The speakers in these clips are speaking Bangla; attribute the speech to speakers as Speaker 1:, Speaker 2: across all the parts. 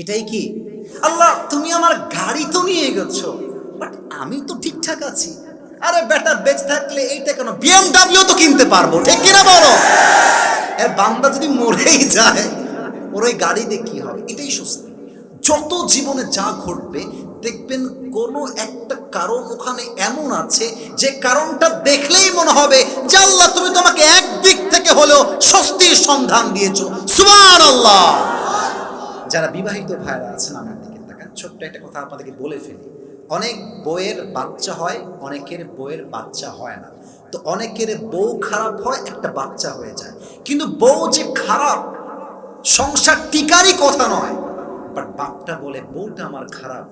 Speaker 1: এটাই কি? আল্লাহ, তুমি আমার গাড়ি তো নিয়ে গেছো বাট আমি তো ঠিকঠাক আছি। আরে বেটা, বেঁচে থাকলে এইটা কেন? বিএমডাব্লিউ তো কিনতে পারব, ঠিক কিনা বলো? এর বান্দা যদি মরেই যায়, ওর ওই গাড়ি দিয়ে কি হবে? এটাই স্বস্তি। যত জীবনে যা ঘটবে, দেখবেন কোনো একটা কারণ ওখানে এমন আছে, যে কারণটা দেখলেই মনে হবে যে আল্লাহ, তুমি তোমাকে একদিক থেকে হলেও স্বস্তির সন্ধান দিয়েছ। সুবহান আল্লাহ যারা বিবাহিত ভাইরা আছেন, আমার দিকে তাকান। ছোট্ট একটা কথা আপনাদেরকে বলে ফেলি। অনেক বইয়ের বাচ্চা হয়, অনেকের বইয়ের বাচ্চা হয় না। তো অনেকের বউ খারাপ হয়, একটা বাচ্চা হয়ে যায়। কিন্তু বউ যে খারাপ, সংসার টিকারই কথা নয়। বাট বাপটা বলে, বউটা আমার খারাপ।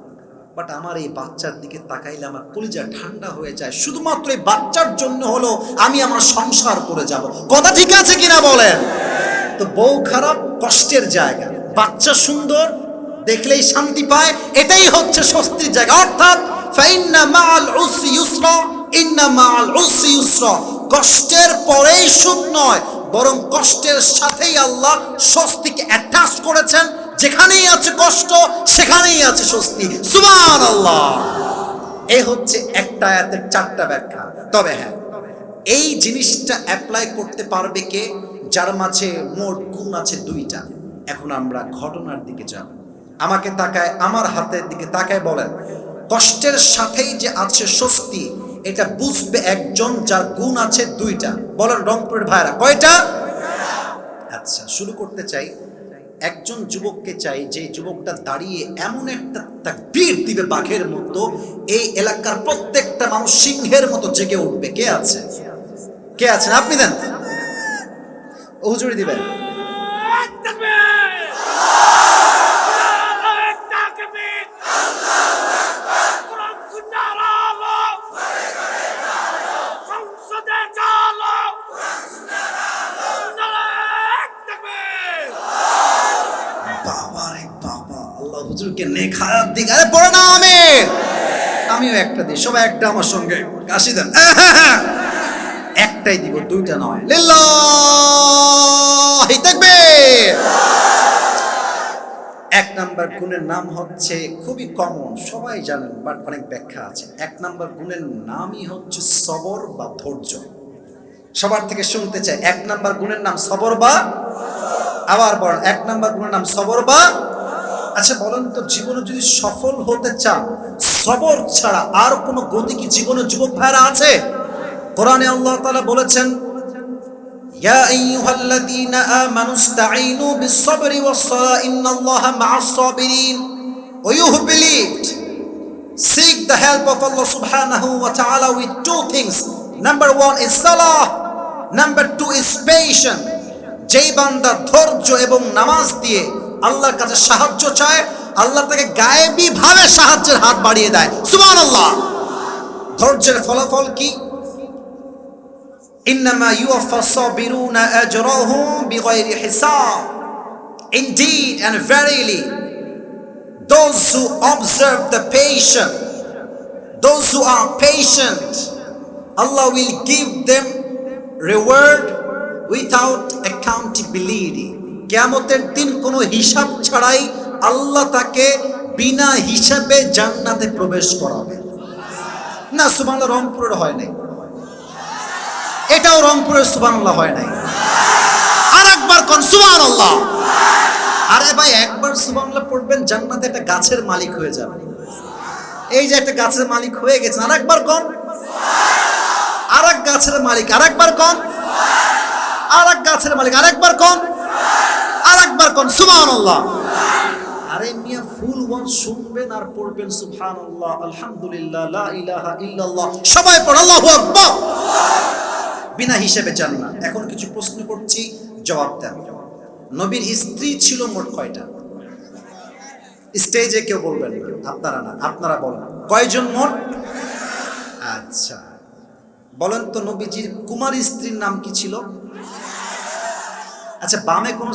Speaker 1: বাট আমার এই বাচ্চার দিকে তাকাইলে আমার কলিজা ঠান্ডা হয়ে যায়। শুধুমাত্র এই বাচ্চার জন্য হলো আমি আমার সংসার করে যাব। কথা ঠিক আছে কিনা বলেন? তো বউ খারাপ কষ্টের জায়গা। বাচ্চা সুন্দর, দেখলেই শান্তি পায়, এটাই হচ্ছে স্বস্তির জায়গা। অর্থাৎ, ফাইন্না মাল উসরি ইউসরা, ইন্না মাল উসরি ইউসরা। কষ্টের পরেই সুখ নয়, বরং কষ্টের সাথেই আল্লাহ স্বস্তিকে অ্যাটাচ করেছেন। যেখানেই আছে কষ্ট, সেখানেই আছে স্বস্তি। সুবহান আল্লাহ এই হচ্ছে একটা আয়াতের চারটা ব্যাখ্যা। তবে হ্যাঁ এই জিনিসটা অ্যাপ্লাই করতে পারবে কে? যার মাঝে মোট গুণ আছে দুইটা। এখন আমরা ঘটনার দিকে যাব। আমাকে তাকায়, আমার হাতের দিকে তাকায় বলেন, কষ্টের সাথেই যে আছে স্বস্তি, এটা বুঝবে একজন যার গুণ আছে দুইটা। বলেন রংপুরের ভাইরা কয়টা? আচ্ছা শুরু করতে চাই। একজন যুবককে চাই, যে যুবকটা দাঁড়িয়ে এমন একটা তাকবীর দিবে বাঘের মতো, এই এলাকার প্রত্যেকটা মানুষ সিংহের মতো জেগে উঠবে। কে আছে? কে আছেন? আপনি দেন। হুজুরি দিবেন। হুজুরকে নেখায়াত দিক। আরে পড়ে না আমি। আমিও একটা দিই, সবাই একটা আমার সঙ্গে। কাশি দেন একটাই দিব, দুইটা নয়। লিল্লাহি! এক নাম্বার গুণের নাম হচ্ছে খুবই কমন সবাই জানেন বাট অনেক ব্যাখ্যা আছে। এক নাম্বার গুণের নামই হচ্ছে সবর বা ধৈর্য। সবার থেকে শুনতে চাই, এক নাম্বার গুণের নাম সবর বা? আবার বলেন, এক নাম্বার গুণের নাম সবর বা? আচ্ছা বলেন তো, জীবনে যদি সফল হতে চান, সবর ছাড়া আর কোনো গতি কি জীবনে যুবক ভাইরা আছে? কোরআনে আল্লাহ তাআলা বলেছেন يا أيها الذين آمنوا استعينوا بالصبر والصلاة إن الله مع الصابرين O you who believed seek the help of Allah subhanahu wa ta'ala with two things number one is salah number two is patience যেই বান্দা ধৈর্য এবং নামাজ দিয়ে আল্লাহর কাছে সাহায্য চায় আল্লাহ তাকে গায়েবী ভাবে সাহায্যের হাত বাড়িয়ে দেয় সুবহানাল্লাহ ধৈর্যের ফলাফল কি ইন্নামা ইউফাসাবিরুনা আজরাহুম বিগাইরি হিসাব Indeed and verily those who observe the patient those who are patient Allah will give them reward without accountability কেয়ামতের দিন কোনো হিসাব ছাড়াই আল্লাহ তাকে বিনা হিসাবে জান্নাতে প্রবেশ করাবে না সুমান রংপুরের হয় নাই এটাও রংপুরের সুবহানাল্লাহ হয় নাই। আর একবার কোন, সুবহানাল্লাহ। আরে ভাই, একবার সুবহানাল্লাহ পড়বেন, জান্নাতে একটা গাছের মালিক হয়ে যাবে এই যে একটা গাছের মালিক হয়ে গেছেন আর একবার কোন। আর গাছের মালিক আর একবার কোন। আর এক গাছের মালিক আর একবার কোন। আর একবার কোন, সুবহানাল্লাহ। আরে মিয়া, ফুল ওয়ান শুনবেন আর পড়বেন, সুবহানাল্লাহ, আলহামদুলিল্লাহ, লা ইলাহা ইল্লাল্লাহ। সবাই পড়, আল্লাহু আকবার। বিনা হিসেবে চান না। এখন কিছু প্রশ্ন করছি, জবাব দেন। নবীর স্ত্রী ছিল মোট কয়টা? স্টেজে কেউ বলবেন না, আপনারা না, আপনারা বলেন। কয়জন মোট? আচ্ছা বলেন তো নবীজির কুমার স্ত্রীর নাম কি ছিল? আচ্ছা বামে কোন